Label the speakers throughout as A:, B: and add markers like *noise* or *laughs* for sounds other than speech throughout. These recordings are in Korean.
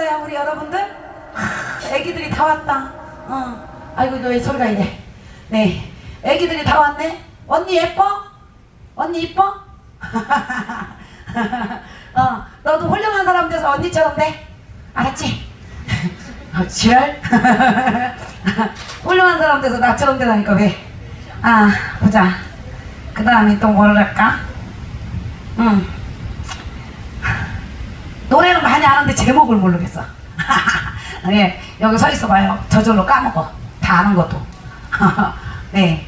A: 왔어요 우리 여러분들? 하, 애기들이 다 왔다 어. 아이고 너왜 소리가 이래 네 애기들이 다 왔네 언니 예뻐? 언니 이뻐? *laughs* 어, 너도 훌륭한 사람 돼서 언니처럼 돼 알았지? *laughs* 어, 지랄? *laughs* 훌륭한 사람 돼서 나처럼 되라니까 왜? 아 보자 그 다음에 또뭘 할까? 응 노래는 많이 아는데 제목을 모르겠어. *laughs* 네 여기 서 있어 봐요. 저절로 까먹어. 다 아는 것도. *laughs* 네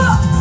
A: 啊。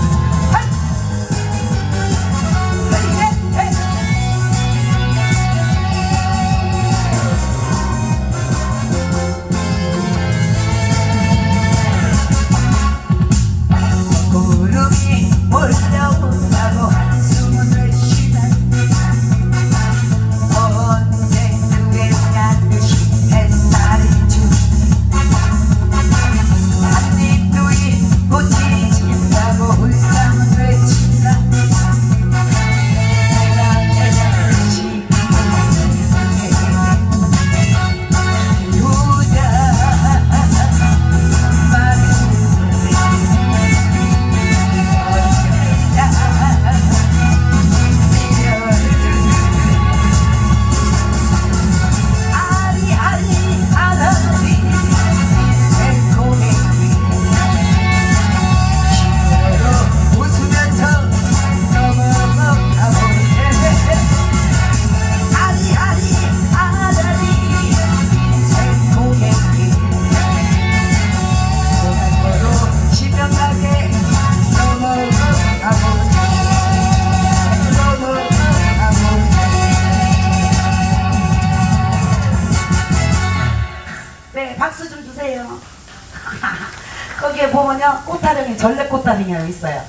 A: 꽃다령이 전래 꽃다령이라고 있어요.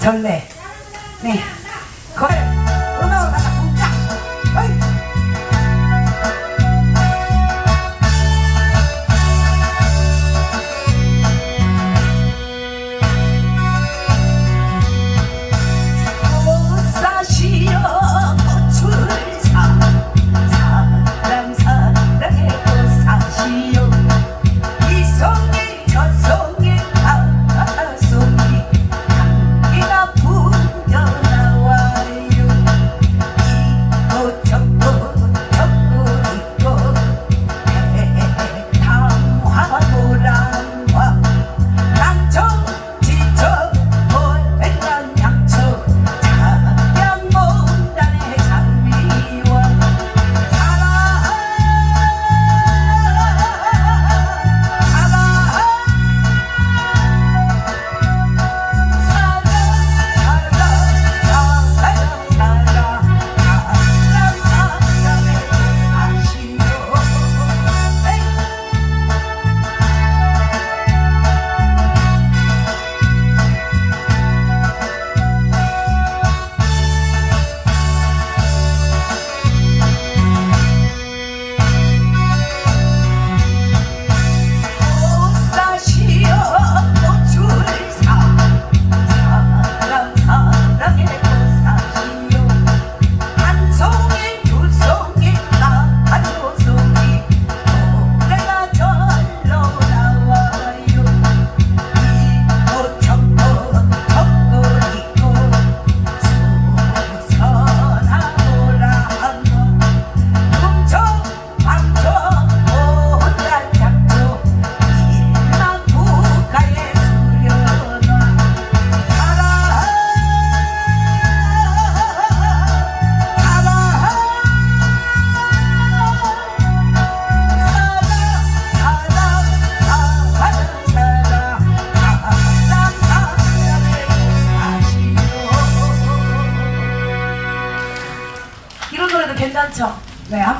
A: 전래. 네.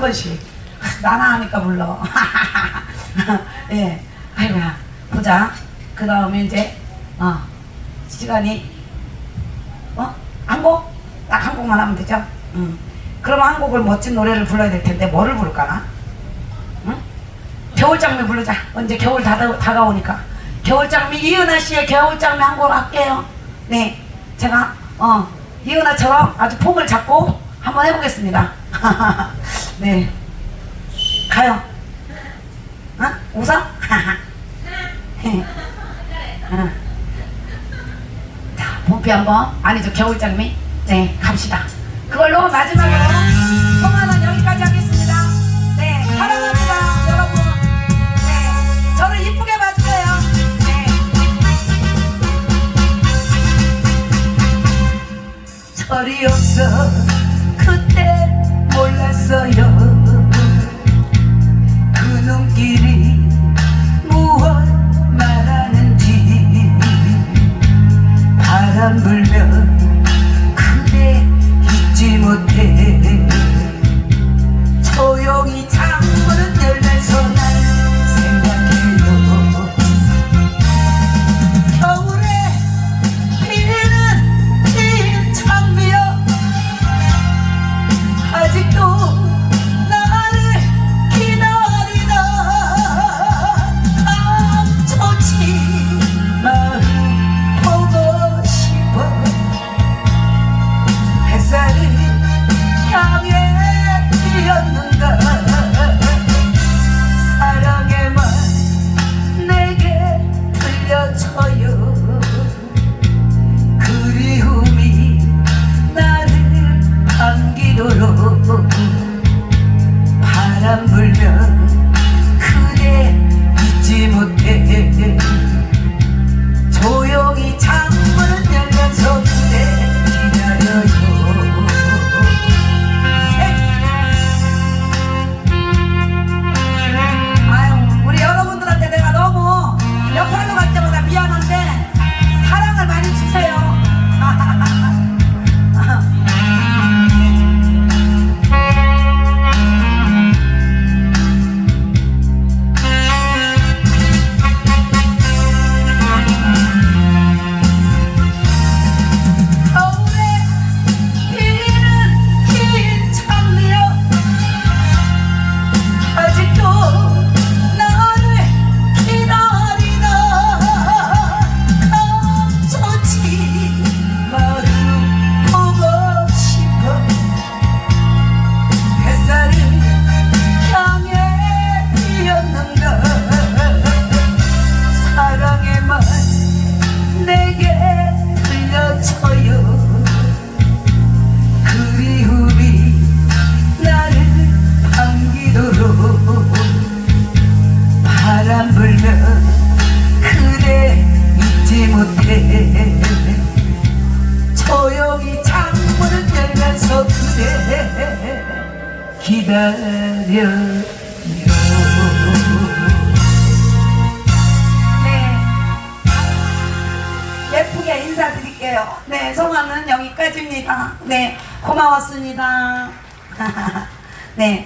A: 번씩. 나나 하니까 불러. *laughs* 예. 아이고야. 보자. 그 다음에 이제, 어, 시간이, 어? 한 곡? 딱 한 곡만 하면 되죠? 응. 그럼 한 곡을 멋진 노래를 불러야 될 텐데, 뭐를 부를까나? 응? 겨울 장미 부르자. 언제 겨울 다가, 다가오니까. 겨울 장미, 이은하 씨의 겨울 장미 한 곡 할게요. 네. 제가, 어, 이은하처럼 아주 폼을 잡고 한번 해보겠습니다. *laughs* 네. 가요. 어? 웃어? *laughs* 어. 자, 봄비 한 번. 아니죠, 겨울장미. 네, 갑시다. 그걸로 마지막으로 통화는 여기까지 하겠습니다. 네, 사랑합니다, 여러분. 네, 저를 이쁘게 봐주세요. 네. 철이 없어 그때 desire 기